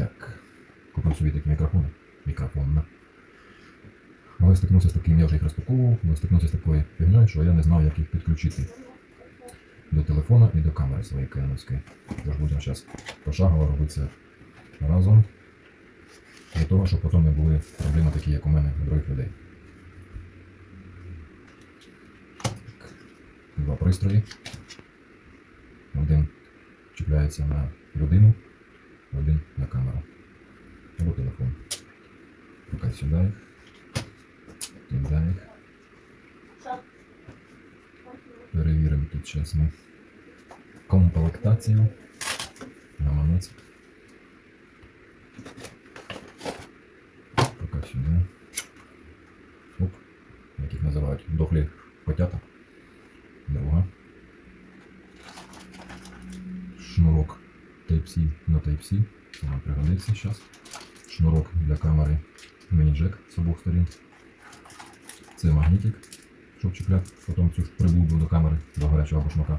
Так. Купив собі такий мікрофон. Мікрофон. Але стикнувся з таким, я вже їх розпаковував, але стикнувся з такою фігньою, що я не знав, як їх підключити до телефона і до камери своєї кеновської. Тож будемо зараз пошагово робити це разом. Для того, щоб потім не були проблеми такі, як у мене, других людей. Два пристрої. Один чіпляється на людину, один на камеру. Або телефон. Поки сюди їх. Туди їх. Перевіримо тут зараз ми комплектацію. Гаманець. Поки сюди. Оп. Як їх називають? Дохлі котята. Друга. Шнурок Type-C на Type-C. Нам пригодиться зараз. Шнурок для камери міні-джек з обох сторін. Це магнітик, щоб чіпляти потім цю ж приблуду до камери, до гарячого башмака.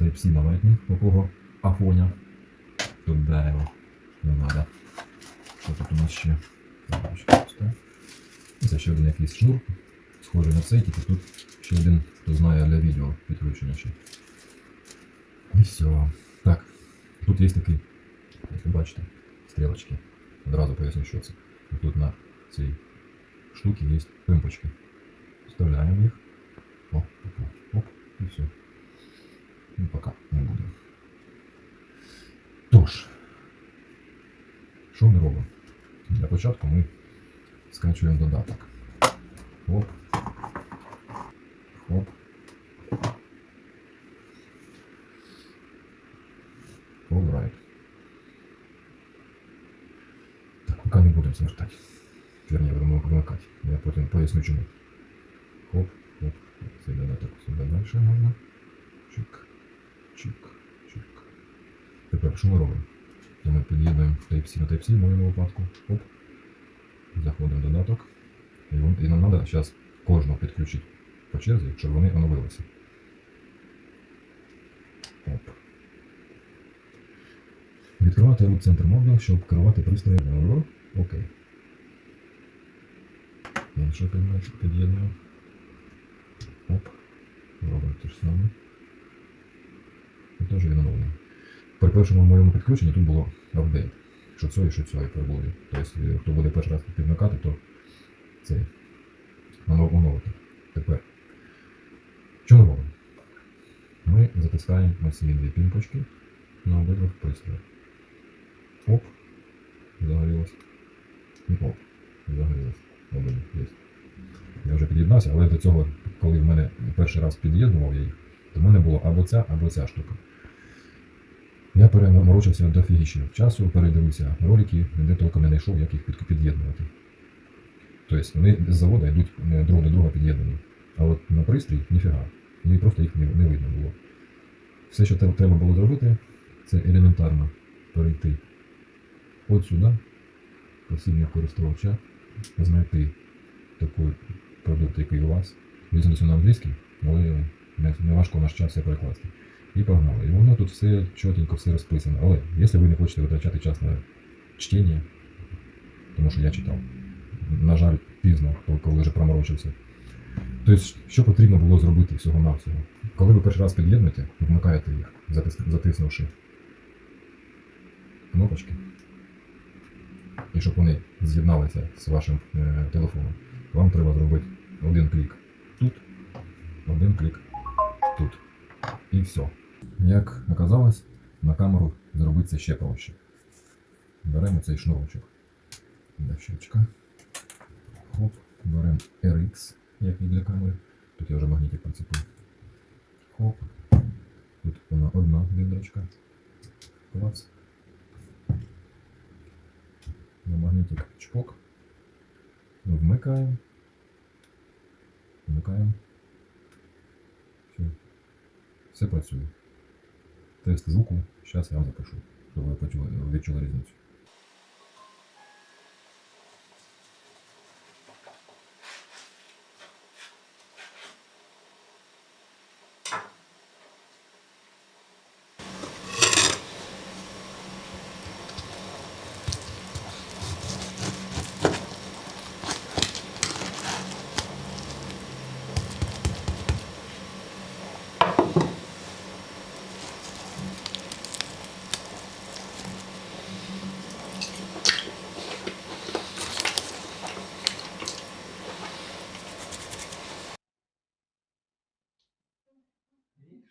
Type-C на Lightning, такого афоня. Тут його не треба. Що тут у нас ще? Це ще один якийсь шнур, схожий на цей, тільки тут ще один, хто знає для відео підключення ще. І все. Так, тут є такий, як ви бачите, стрілочки. Одразу поясню, що це. Тут на цій штуці є пимпочки. Вставляємо їх. Оп, оп, оп, і все. Ну, пока не будемо. Тож, що ми робимо? Для початку ми скачуємо додаток. Поки не будемо звертати. Верні, будемо вимикати. Я потім поясню чому. Хоп, хоп, цей додаток сюди далі можна. Чик, чик, чик. Тепер що ми робимо? Ми під'єднуємо Type-C на Type-C в моєму випадку. Хоп. Заходимо в додаток. І, вон- і нам треба зараз кожного підключити по черзі, щоб вони оновилися. Оп. Відкривати центр мобіл, щоб керувати пристроєм. Окей. Інший предмет під'єднуємо. Оп. Робимо те ж саме. І теж він оновлений. При першому моєму підключенні тут було апдейт. Що цього і що цього перебуде. Тобто, е, хто буде перший раз підмикати, то оно- оновити. Тепер. Що ми робимо? Ми затискаємо ці дві пімпочки на обидвох пристроях. Оп. Загорілось. І оп. Загорілось. Обидві є. Я вже під'єднався, але до цього, коли в мене перший раз під'єднував я їх, то в мене було або ця, або ця штука. Я переморочився до фігіші часу, передивився ролики, де тільки не знайшов, як їх під'єднувати. Тобто вони з заводу йдуть е, друг до друга під'єднані. А от на пристрій ніфіга. І просто їх не видно було. Все, що треба було зробити, це елементарно перейти от сюди, посібник користувача, знайти такий продукт, який у вас. Бізнесу на англійський, але не, важко наш час все перекласти. І погнали. І воно тут все чотенько, все розписано. Але якщо ви не хочете витрачати час на чтення, тому що я читав, на жаль, пізно, коли вже проморочився. Тобто, що потрібно було зробити всього-навсього? Коли ви перший раз під'єднуєте, вмикаєте їх, затиснувши кнопочки, і щоб вони з'єдналися з вашим е, телефоном, вам треба зробити один клік тут, один клік тут. І все. Як оказалось, на камеру зробити це ще проще. Беремо цей шнурочок. Дощечка. Хоп, беремо RX, як і для камери. Тут я вже магнітик прицепив. Хоп. Тут вона одна диндрочка. Клац. На магнітик чпок. Вмикаємо. Вмикаємо. Все. Все працює. Тест звуку. Зараз я вам запишу, щоб ви відчули різницю.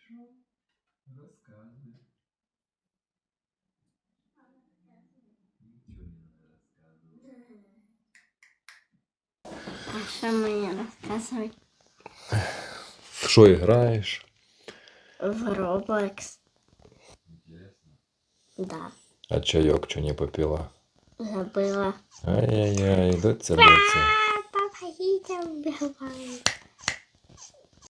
Хорошо. Рассказывай. Ничего не надо рассказывать. А що мені В Що граєш? В Roblox. Интересно. Да. А чайок чого не попила? Забила. Ай-яй-яй, йдуться биться. Папа, їдемо в Білбай.